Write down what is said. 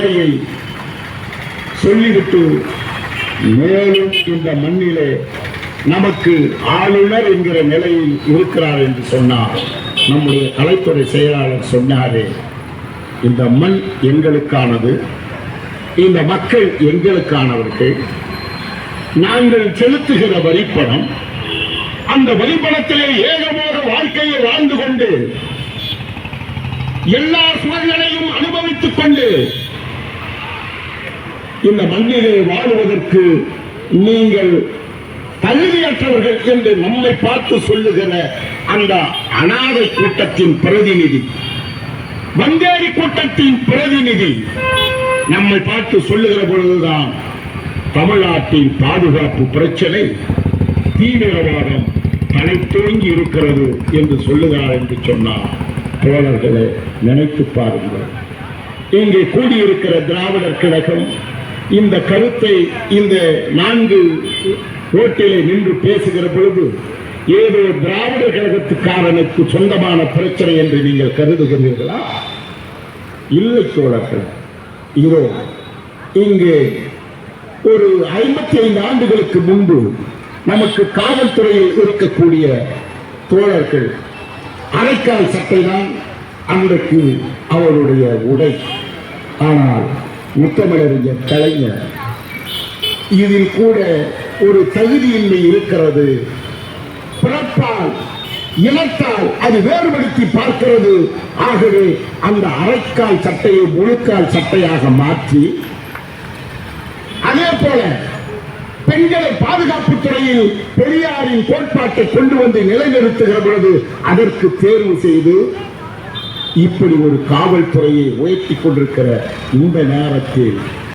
நிலையை சொல்லிவிட்டு மேலும் இந்த மண்ணிலே நமக்கு ஆளுநர் என்கிற நிலையில் இருக்கிறார் என்று சொன்னார். நம்முடைய கலைத்துறை செயலாளர் சொன்னாரே இந்த மண் எங்களுக்கானது இந்த மக்கள் எங்களுக்கானவர்கள் நாங்கள் செலுத்துகிற வரிப்பணம் அந்த வரிப்பணத்திலே ஏகமாக வாழ்க்கையை வாழ்ந்து கொண்டு எல்லா சூழ்நிலையும் அனுபவித்துக் கொண்டு இந்த மண்ணிலே வாழ்வதற்கு நீங்கள் தகுதியற்றவர்கள் என்று நம்மை பார்த்து சொல்லுகிற அந்த அனாதை கூட்டத்தின் பிரதிநிதி வந்தேரி கூட்டத்தின் பிரதிநிதி நம்மை பார்த்து சொல்லுகிற பொழுதுதான் தமிழ்நாட்டின் பாதுகாப்பு பிரச்சனை தீவிரவாதம் தலை தோங்கி இருக்கிறது என்று சொல்லுகிறார் என்று சொன்னார் தோழர்களை நினைத்து பாருங்கள். இங்கே கூடியிருக்கிற திராவிடர் கழகம் இந்த கருத்தை இந்த நான்கு ஓட்டிலே நின்று பேசுகிற பொழுது ஏதோ திராவிட கழகத்துக்காரனுக்கு சொந்தமான பிரச்சனை என்று நீங்கள் கருதுகிறீர்களா இல்லை சோழர்கள் இதோ இங்கே ஒரு ஐம்பத்தி ஐந்து ஆண்டுகளுக்கு முன்பு நமக்கு காவல்துறையில் இருக்கக்கூடிய தோழர்கள் அரைக்கால் சட்டை தான் அன்றைக்கு அவருடைய உடை. ஆனால் முத்தமிழறிஞர் கலைஞர். இதில் கூட ஒரு தகுதியின்மை இருக்கிறது. பிறப்பால் இனத்தால் அது வேறுபடுத்தி பார்க்கிறது. ஆகவே அந்த அரைக்கால் சட்டையை முழுக்கால் சட்டையாக மாற்றி அதே போல பெண்களை பாதுகாப்பு துறையில் பெரியாரின் கோட்பாட்டை கொண்டு வந்து நிலைநிறுத்துகிற பொழுது அதற்கு தேர்வு செய்து இப்படி ஒரு காவல்துறையை உயர்த்தி கொண்டிருக்கிற இந்த நேரத்தில்